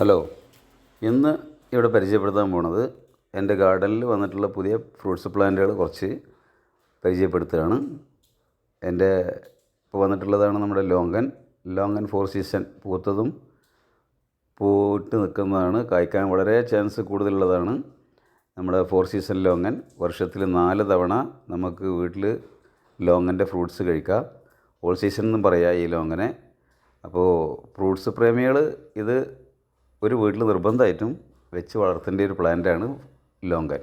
Hello. ഇന്ന് ഇവിടെ പരിചയപ്പെടുത്താൻ പോണത് എന്റെ ഗാർഡനിൽ വന്നിട്ടുള്ള പുതിയ ഫ്രൂട്ട്സ് പ്ലാന്റുകൾ കുറച്ച് പരിചയപ്പെടുത്തുകയാണ്. എന്റെ ഇപ്പോൾ വന്നിട്ടുള്ളതാണ് നമ്മുടെ ലോങ്കൻ ലോങ്കൻ ഫോർ സീസൺ പൂത്തതും പൂട്ട് നിൽക്കുന്നതാണ്. കായ്ക്കാൻ വളരെ ചാൻസ് കൂടുതലുള്ളതാണ്. നമ്മുടെ ഫോർ സീസൺ ലോങ്ങൻ വർഷത്തിൽ നാല് തവണ നമുക്ക് വീട്ടിൽ ലോങ്ങന്റെ ഫ്രൂട്ട്സ് കഴിക്കാം. ഓൾ സീസൺ എന്നും പറയാം ഈ ലോങ്ങനെ. അപ്പോൾ ഫ്രൂട്ട്സ് പ്രേമികൾ ഇത് ഒരു വീട്ടിൽ നിർബന്ധമായിട്ടും വെച്ച് വളർത്തേണ്ട ഒരു പ്ലാന്റാണ് ലോങ്കൻ.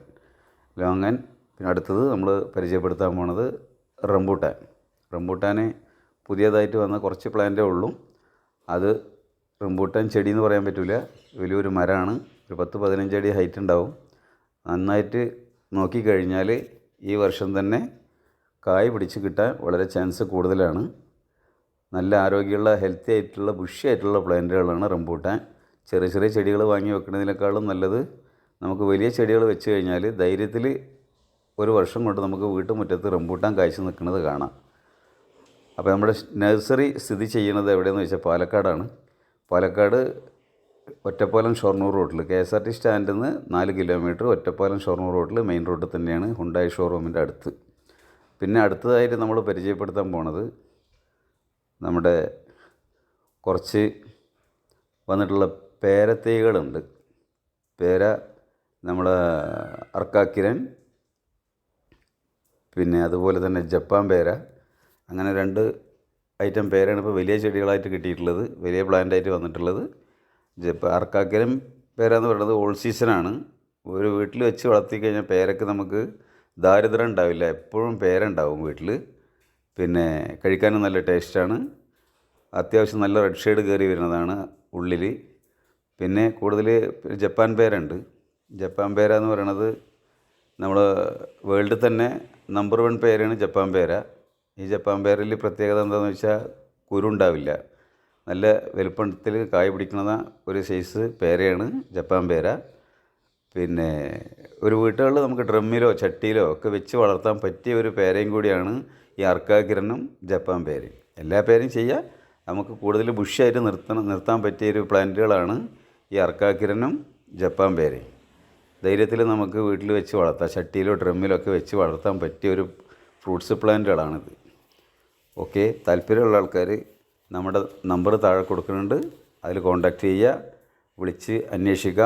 ലോങ്ങൻ പിന്നെ അടുത്തത് നമ്മൾ പരിചയപ്പെടുത്താൻ പോണത് റംബൂട്ടാൻ. റംബൂട്ടാനെ പുതിയതായിട്ട് വന്ന കുറച്ച് പ്ലാന്റേ ഉള്ളൂ. അത് റംബൂട്ടാൻ ചെടി എന്ന് പറയാൻ പറ്റില്ല വലിയൊരു മരമാണ് ഒരു പത്ത് പതിനഞ്ച് അടി ഹൈറ്റ് ഉണ്ടാവും. നന്നായിട്ട് നോക്കിക്കഴിഞ്ഞാൽ ഈ വർഷം തന്നെ കായ് പിടിച്ച് കിട്ടാൻ വളരെ ചാൻസ് കൂടുതലാണ്. നല്ല ആരോഗ്യമുള്ള ഹെൽത്തി ആയിട്ടുള്ള ബുഷി ആയിട്ടുള്ള പ്ലാന്റുകളാണ് റംബൂട്ടാൻ. ചെറിയ ചെറിയ ചെടികൾ വാങ്ങി വെക്കുന്നതിനേക്കാളും നല്ലത് നമുക്ക് വലിയ ചെടികൾ വെച്ച് കഴിഞ്ഞാൽ ധൈര്യത്തിൽ ഒരു വർഷം കൊണ്ട് നമുക്ക് വീട്ടുമുറ്റത്ത് റംബൂട്ടാൻ കാഴ്ച നിൽക്കുന്നത് കാണാം. അപ്പോൾ നമ്മുടെ നഴ്സറി സ്ഥിതി ചെയ്യുന്നത് എവിടെയെന്ന് വെച്ചാൽ പാലക്കാടാണ്. പാലക്കാട് ഒറ്റപ്പാലം ഷൊർണൂർ റോഡിൽ കെ എസ് ആർ ടി സ്റ്റാൻഡിൽ നിന്ന് നാല് കിലോമീറ്റർ ഒറ്റപ്പാലം ഷൊർണൂർ റോഡിൽ മെയിൻ റോഡിൽ തന്നെയാണ് ഹുണ്ടായി ഷോറൂമിന്റെ അടുത്ത്. പിന്നെ അടുത്തതായിട്ട് നമ്മൾ പരിചയപ്പെടുത്താൻ പോണത് നമ്മുടെ കുറച്ച് വന്നിട്ടുള്ള പേരത്തൈകളുണ്ട്. പേര നമ്മൾ അർക്കാക്കിരൻ പിന്നെ അതുപോലെ തന്നെ ജപ്പാൻ പേര. അങ്ങനെ രണ്ട് ഐറ്റം പേരാണ് ഇപ്പോൾ വലിയ ചെടികളായിട്ട് കിട്ടിയിട്ടുള്ളത്. വലിയ പ്ലാന്റായിട്ട് വന്നിട്ടുള്ളത്. ജപ്പ അർക്കാക്കിരൻ പേര എന്ന് പറയുന്നത് ഓൾ സീസണാണ് ഒരു വീട്ടിൽ വെച്ച് വളർത്തി കഴിഞ്ഞാൽ പേരക്ക് നമുക്ക് ദാരിദ്ര്യം ഉണ്ടാവില്ല. എപ്പോഴും പേരുണ്ടാവും വീട്ടിൽ പിന്നെ കഴിക്കാനും നല്ല ടേസ്റ്റാണ് അത്യാവശ്യം നല്ല റെഡ് ഷെയ്ഡ് കയറി വരുന്നതാണ് ഉള്ളിൽ പിന്നെ കൂടുതൽ ജപ്പാൻ പേരുണ്ട്. ജപ്പാൻ പേര എന്ന് പറയണത് നമ്മൾ വേൾഡിൽ തന്നെ നമ്പർ വൺ പേരാണ് ജപ്പാൻ പേര. ഈ ജപ്പാൻ പേരിൽ പ്രത്യേകത എന്താണെന്ന് വെച്ചാൽ കുരുണ്ടാവില്ല നല്ല വലുപ്പത്തിൽ കായ പിടിക്കുന്ന ഒരു സൈസ് പേരയാണ് ജപ്പാൻ പേര. പിന്നെ ഒരു വീട്ടുകളിൽ നമുക്ക് ഡ്രമ്മിലോ ചട്ടിയിലോ ഒക്കെ വെച്ച് വളർത്താൻ പറ്റിയ ഒരു പേരയും കൂടിയാണ് ഈ അർക്കാകിരനും ജപ്പാൻ പേരയും എല്ലാ പേരും ചെയ്യുക നമുക്ക് കൂടുതൽ ബുഷായിട്ട് നിർത്തണം നിർത്താൻ പറ്റിയ ഒരു പ്ലാന്റുകളാണ് ഈ അർക്കാക്കിരനും ജപ്പാൻ പേരയും ധൈര്യത്തിൽ നമുക്ക് വീട്ടിൽ വെച്ച് വളർത്താം. ചട്ടിയിലോ ഡ്രമ്മിലോ ഒക്കെ വെച്ച് വളർത്താൻ പറ്റിയ ഒരു ഫ്രൂട്ട്സ് പ്ലാന്റുകളാണിത്. ഓക്കെ? താല്പര്യമുള്ള ആൾക്കാർ നമ്മുടെ നമ്പർ താഴെ കൊടുക്കുന്നുണ്ട്. അതിൽ കോൺടാക്റ്റ് ചെയ്യുക. വിളിച്ച് അന്വേഷിക്കുക